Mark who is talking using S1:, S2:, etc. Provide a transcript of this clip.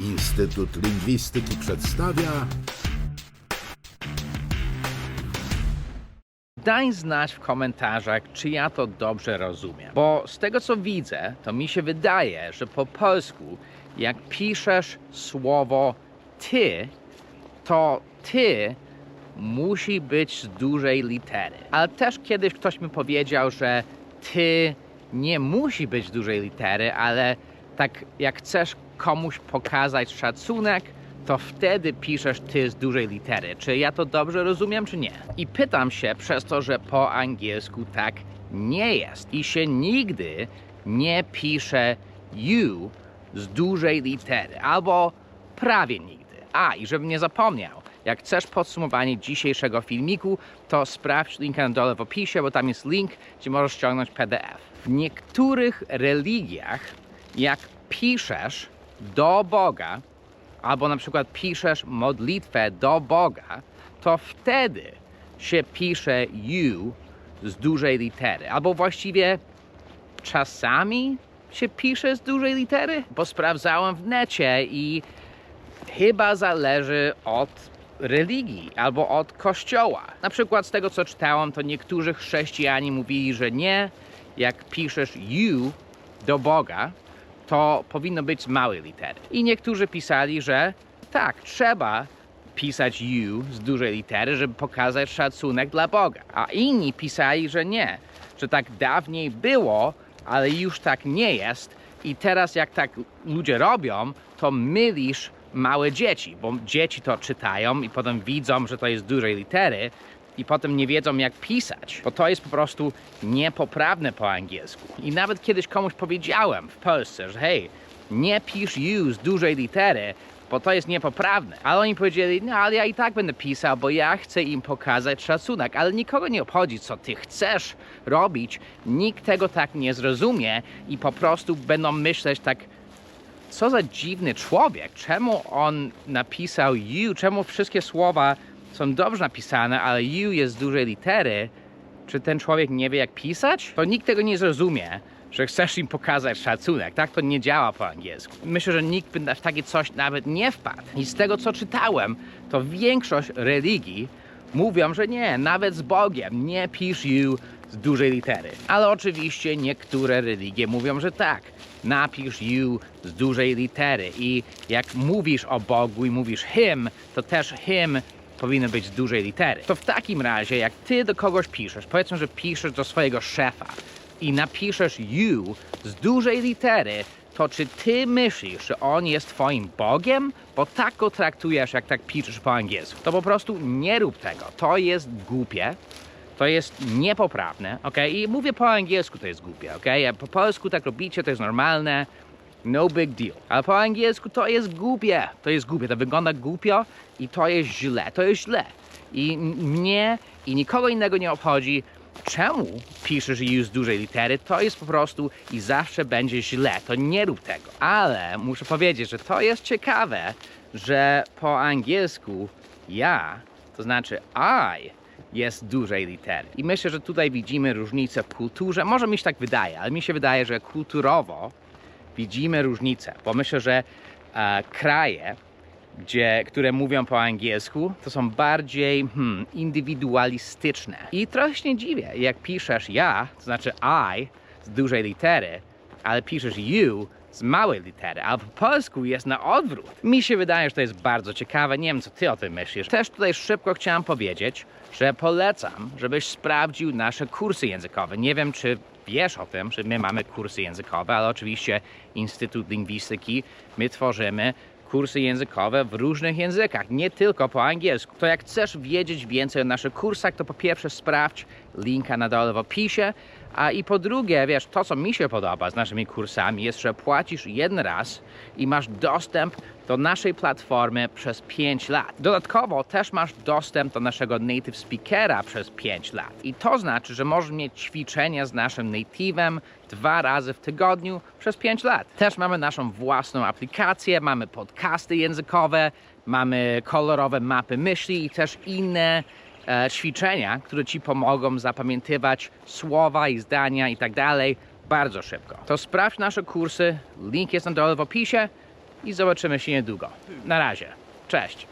S1: Instytut Lingwistyki przedstawia
S2: Daj znać w komentarzach, czy ja to dobrze rozumiem. Bo z tego co widzę, to mi się wydaje, że po polsku, jak piszesz słowo ty, to ty musi być z dużej litery. Ale też kiedyś ktoś mi powiedział, że ty nie musi być z dużej litery, ale tak jak chcesz komuś pokazać szacunek, to wtedy piszesz ty z dużej litery. Czy ja to dobrze rozumiem, czy nie? I pytam się przez to, że po angielsku tak nie jest. I się nigdy nie pisze you z dużej litery, albo prawie nigdy. A, i żebym nie zapomniał, jak chcesz podsumowanie dzisiejszego filmiku, to sprawdź linka na dole w opisie, bo tam jest link, gdzie możesz ściągnąć PDF. W niektórych religiach, jak piszesz do Boga, albo na przykład piszesz modlitwę do Boga, to wtedy się pisze you z dużej litery. Albo właściwie czasami się pisze z dużej litery, bo sprawdzałem w necie i chyba zależy od religii albo od kościoła. Na przykład z tego co czytałem, to niektórzy chrześcijanie mówili, że nie, jak piszesz you do Boga, to powinno być z małej litery. I niektórzy pisali, że tak, trzeba pisać you z dużej litery, żeby pokazać szacunek dla Boga. A inni pisali, że nie, że tak dawniej było, ale już tak nie jest. I teraz jak tak ludzie robią, to mylisz małe dzieci, bo dzieci to czytają i potem widzą, że to jest dużej litery i potem nie wiedzą jak pisać, bo to jest po prostu niepoprawne po angielsku. I nawet kiedyś komuś powiedziałem w Polsce, że hej, nie pisz z dużej litery, bo to jest niepoprawne. Ale oni powiedzieli, no ale ja i tak będę pisał, bo ja chcę im pokazać szacunek, ale nikogo nie obchodzi, co ty chcesz robić, nikt tego tak nie zrozumie i po prostu będą myśleć tak, co za dziwny człowiek, czemu on napisał you, czemu wszystkie słowa są dobrze napisane, ale you jest dużej litery, czy ten człowiek nie wie jak pisać? To nikt tego nie zrozumie, że chcesz im pokazać szacunek. Tak to nie działa po angielsku. Myślę, że nikt by w takie coś nawet nie wpadł. I z tego co czytałem, to większość religii mówią, że nie, nawet z Bogiem nie pisz you z dużej litery. Ale oczywiście niektóre religie mówią, że tak, napisz you z dużej litery. I jak mówisz o Bogu i mówisz him, to też him powinno być dużej litery. To w takim razie, jak ty do kogoś piszesz, powiedzmy, że piszesz do swojego szefa i napiszesz you z dużej litery, to czy ty myślisz, że on jest twoim Bogiem? Bo tak go traktujesz, jak tak piszesz po angielsku. To po prostu nie rób tego. To jest głupie. To jest niepoprawne, ok? I mówię po angielsku, to jest głupie, ok? Jak po polsku tak robicie, to jest normalne. No big deal. Ale po angielsku to jest głupie. To jest głupie. To wygląda głupio i to jest źle. To jest źle. I mnie i nikogo innego nie obchodzi, czemu piszesz you z dużej litery. To jest po prostu i zawsze będzie źle. To nie rób tego. Ale muszę powiedzieć, że to jest ciekawe, że po angielsku ja, to znaczy I, jest dużej litery. I myślę, że tutaj widzimy różnicę w kulturze. Może mi się tak wydaje, ale mi się wydaje, że kulturowo widzimy różnicę, bo myślę, że e, kraje, gdzie, które mówią po angielsku, to są bardziej hmm, indywidualistyczne. I trochę się dziwię, jak piszesz ja, to znaczy I z dużej litery, ale piszesz you z małej litery, a po polsku jest na odwrót. Mi się wydaje, że to jest bardzo ciekawe. Nie wiem, co ty o tym myślisz. Też tutaj szybko chciałem powiedzieć, że polecam, żebyś sprawdził nasze kursy językowe. Nie wiem, czy wiesz o tym, że my mamy kursy językowe, ale oczywiście Instytut Lingwistyki my tworzymy kursy językowe w różnych językach, nie tylko po angielsku. To jak chcesz wiedzieć więcej o naszych kursach, to po pierwsze sprawdź linka na dole w opisie, a i po drugie, wiesz, to co mi się podoba z naszymi kursami jest, że płacisz jeden raz i masz dostęp do naszej platformy przez 5 lat. Dodatkowo też masz dostęp do naszego native speakera przez 5 lat. I to znaczy, że możesz mieć ćwiczenia z naszym native'em dwa razy w tygodniu przez 5 lat. Też mamy naszą własną aplikację, mamy podcasty językowe, mamy kolorowe mapy myśli i też inne e, ćwiczenia, które ci pomogą zapamiętywać słowa i zdania i tak dalej bardzo szybko. To sprawdź nasze kursy, link jest na dole w opisie i zobaczymy się niedługo. Na razie. Cześć.